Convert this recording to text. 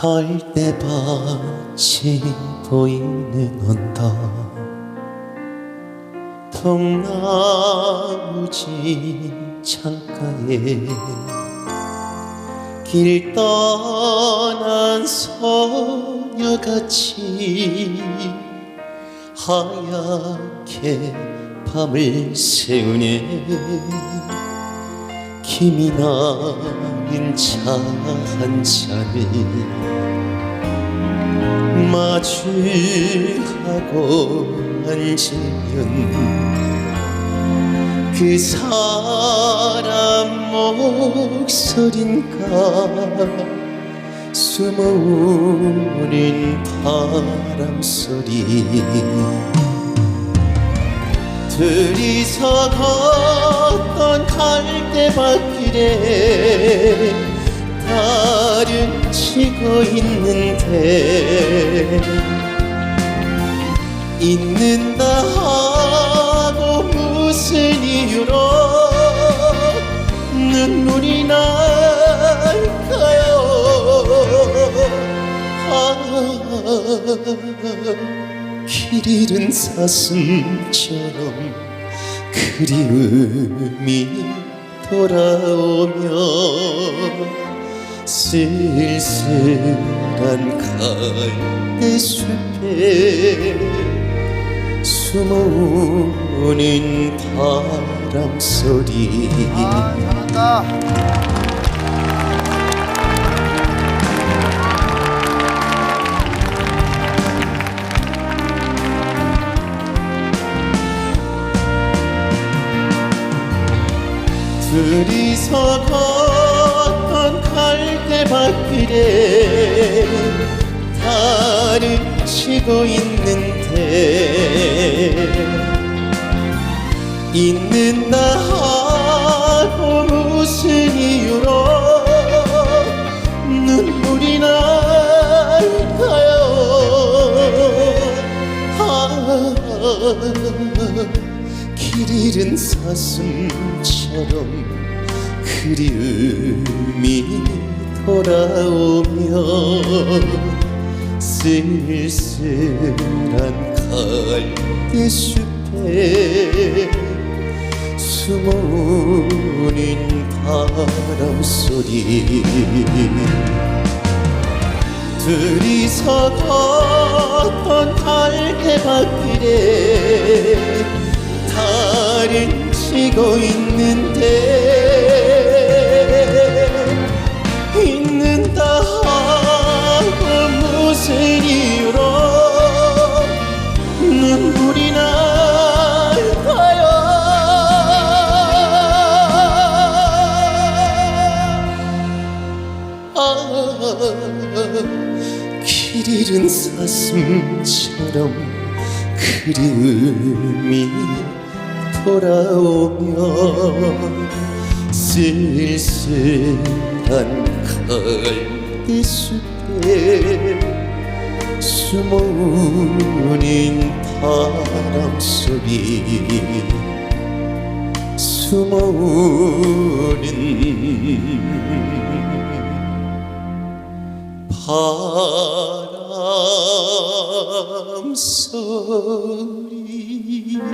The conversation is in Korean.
갈대밭이 보이는 언덕. 통나무지 창가에 길 떠난 소녀같이 하얗게 밤을 새우네 김이 나는 차한 잔을 마주하고 앉으면 그 사람 목소린가? 숨어오는 바람 소리. 둘이서 걷던 갈 대밭길에 달은 치고 있는데 있는다 하고 무슨 이유로 눈물이 날까요? 아, 길 잃은 사슴처럼 그리움이 돌아오며 쓸쓸한 갈대 숲에 숨어오는 바람 소리. 아 잘한다 둘이서 걷던 갈대밭길에 달을 치고 있는데 있는다 하고 무슨 이유로 눈물이 날까요? 아, 길 잃은 사슴처럼 그리움이 돌아오며 쓸쓸한 갈대숲에 숨어오는 바람 소리 둘이서 걷던 갈대밭길에 치고 있는데 있는다 하고 무슨 이유로 눈물이 날까요? 아, 길 잃은 사슴처럼 그리움이 돌아오며 쓸쓸한 갈대숲에 숨어오는 바람 소리 숨어오는 바람 소리 你。